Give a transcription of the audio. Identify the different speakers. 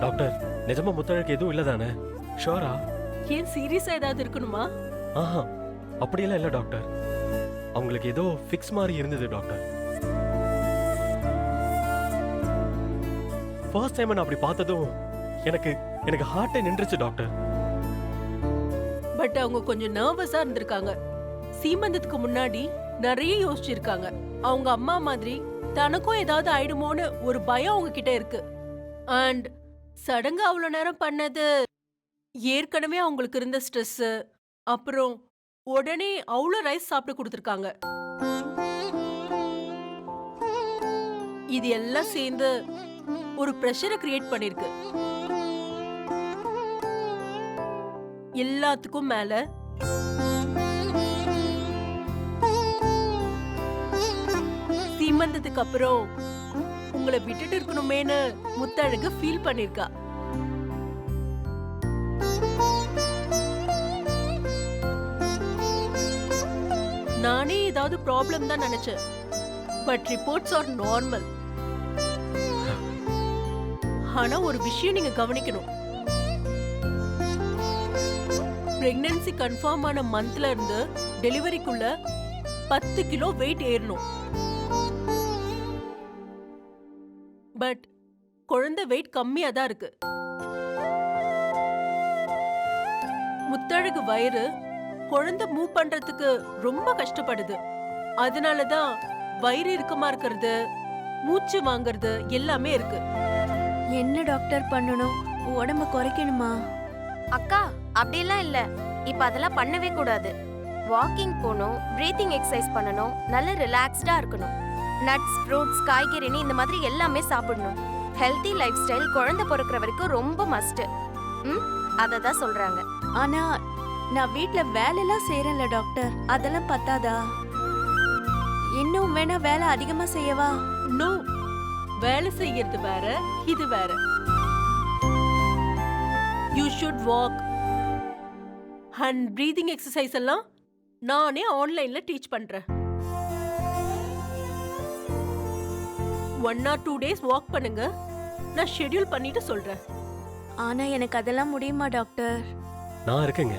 Speaker 1: Doctor நிஜமா முத்தழகு எதுவும் இல்லதானே ஷோரா?
Speaker 2: ஏன் சீரியஸா ஏதாவது இருக்கணுமா?
Speaker 1: ஆஹா அப்படியெல்லாம் இல்லை டாக்டர். அவங்களுக்கு ஏதோ ஃபிக்ஸ் மாதிரி இருந்தது டாக்டர். ஃபர்ஸ்ட் டைம் நான் அப்படி பார்த்ததும் எனக்கு எனக்கு ஹார்ட்டே நின்றுச்சு டாக்டர்.
Speaker 2: பட் அவங்க கொஞ்சம் நர்வஸா இருந்திருக்காங்க. சீமந்தத்துக்கு முன்னாடி நிறைய யோசிச்சிருக்காங்க. அவங்க அம்மா மாதிரி தனக்கும் ஏதாவது ஆயிடுமோன்னு ஒரு பயம் அவங்க கிட்ட இருக்கு. அண்ட் சடங்கு அவ்வளோ நேரம் பண்ணது. ஏற்கனவே அவங்களுக்கு இருந்த ஸ்ட்ரெஸ் அப்புறம் உடனே அவ்வளோ ரைஸ் சாப்பிட்டு கொடுத்துருக்காங்க. இது எல்லாம் சேர்ந்து ஒரு ப்ரெஷரை கிரியேட் பண்ணிருக்கு. எல்லாத்துக்கும் மேல சீமந்தத்துக்கு அப்புறம் உங்களை விட்டுட்டு இருக்கணுமேன்னு முத்தழகு ஃபீல் பண்ணிருக்கா. நானே ஏதாவது ப்ராப்ளம் தான் நினைச்சேன். பட் ரிப்போர்ட்ஸ் ஆர் நார்மல் ஆனா ஒரு விஷயம் நீங்க கவனிக்கணும். பிரெக்னன்சி கன்ஃபார்ம் ஆன மந்த்ல இருந்து டெலிவரிக்குள்ள பத்து கிலோ வெயிட் ஏறணும். பட் குழந்தை வெயிட் கம்மியா தான் இருக்கு. முத்தழகு வயிறு குழந்தை மூவ் பண்றதுக்கு ரொம்ப கஷ்டப்படுது. அதனால தான் வயிறு இறுக்கமா இருக்கிறது மூச்சு வாங்குறது எல்லாமே இருக்கு.
Speaker 3: என்ன டாக்டர் பண்ணணும்? உடம்ப குறைக்கணுமா?
Speaker 4: அக்கா அப்படியெல்லாம் இல்ல. இப்ப அதெல்லாம் பண்ணவே கூடாது. வாக்கிங் போகணும் பிரீத்திங் எக்ஸசைஸ் பண்ணணும் நல்ல ரிலாக்ஸ்டா இருக்கணும். நட்ஸ் ஃப்ரூட்ஸ் காய்கறின்னு இந்த மாதிரி எல்லாமே சாப்பிடணும். ஹெல்தி லைஃப் ஸ்டைல் குழந்தை பிறக்கிற வரைக்கும் ரொம்ப மஸ்ட் ம்? அதை தான் சொல்றாங்க.
Speaker 3: ஆனா நான் வீட்ல வேலையெல்லாம் செய்யறேன்ல டாக்டர். அதெல்லாம் பத்தாதா? இன்னும் வேணா வேலை அதிகமா செய்யவா?
Speaker 2: நோ. வேலை செய்யறது வேற இது வேற. You should walk and breathing exercise எல்லாம் நானே ஆன்லைன்ல டீச் பண்றேன். One or two days walk பண்ணுங்க. நான் ஷெட்யூல் பண்ணிட்டு சொல்றேன்.
Speaker 3: ஆனா எனக்கு அதெல்லாம் முடியுமா டாக்டர்?
Speaker 1: நான் இருக்கேங்க.